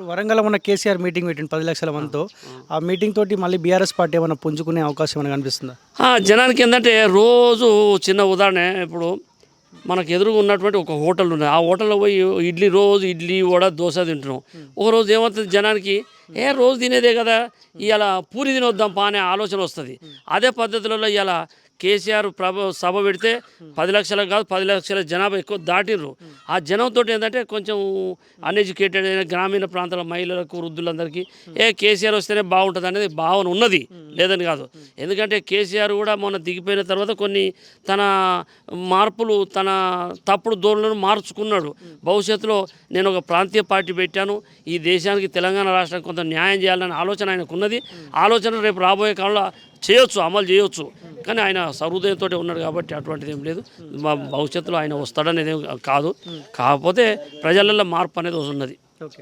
ఇప్పుడు వరంగల్ ఉన్న కేసీఆర్ మీటింగ్ పెట్టింది పది లక్షల మందితో. ఆ మీటింగ్ తోటి మళ్ళీ బీఆర్ఎస్ పార్టీ ఏమైనా పుంజుకునే అవకాశం ఏమైనా కనిపిస్తుందా? ఆ, జనానికి ఏంటంటే రోజు చిన్న ఉదాహరణ ఇప్పుడు మనకు ఎదురుగా ఉన్నటువంటి ఒక హోటల్ ఉన్నది. ఆ హోటల్లో పోయి ఇడ్లీ రోజు ఇడ్లీ వడ దోశ తింటున్నాం. ఒక రోజు ఏమవుతుంది జనానికి? ఏ రోజు తినేదే కదా. ఇవాళ పూరి తినొద్దాం పా అనే ఆలోచన వస్తుంది. అదే పద్ధతిలో ఇవాళ కేసీఆర్ ప్రభ సభ పెడితే పది లక్షల కాదు పది లక్షల జనాభా ఎక్కువ దాటిర్రు. ఆ జనంతో ఏంటంటే కొంచెం అన్ఎడ్యుకేటెడ్ అయిన గ్రామీణ ప్రాంతాల మహిళలకు వృద్ధులందరికీ ఏ కేసీఆర్ వస్తేనే బాగుంటుంది అనేది భావన ఉన్నది లేదని కాదు. ఎందుకంటే కేసీఆర్ కూడా మొన్న దిగిపోయిన తర్వాత కొన్ని తన మార్పులు తన తప్పుడు ధోరణులను మార్చుకున్నాడు. భవిష్యత్తులో నేను ఒక ప్రాంతీయ పార్టీ పెట్టాను ఈ దేశానికి తెలంగాణ రాష్ట్రానికి కొంత న్యాయం చేయాలనే ఆలోచన ఆయనకు ఉన్నది ఆలోచన రేపు రాబోయే కాలంలో చేయొచ్చు అమలు చేయొచ్చు. కానీ ఆయన సహృదయంతో ఉన్నాడు కాబట్టి అటువంటిది ఏం లేదు. మా భవిష్యత్తులో ఆయన వస్తాడనేది కాదు. కాకపోతే ప్రజలలో మార్పు అనేది ఓకే.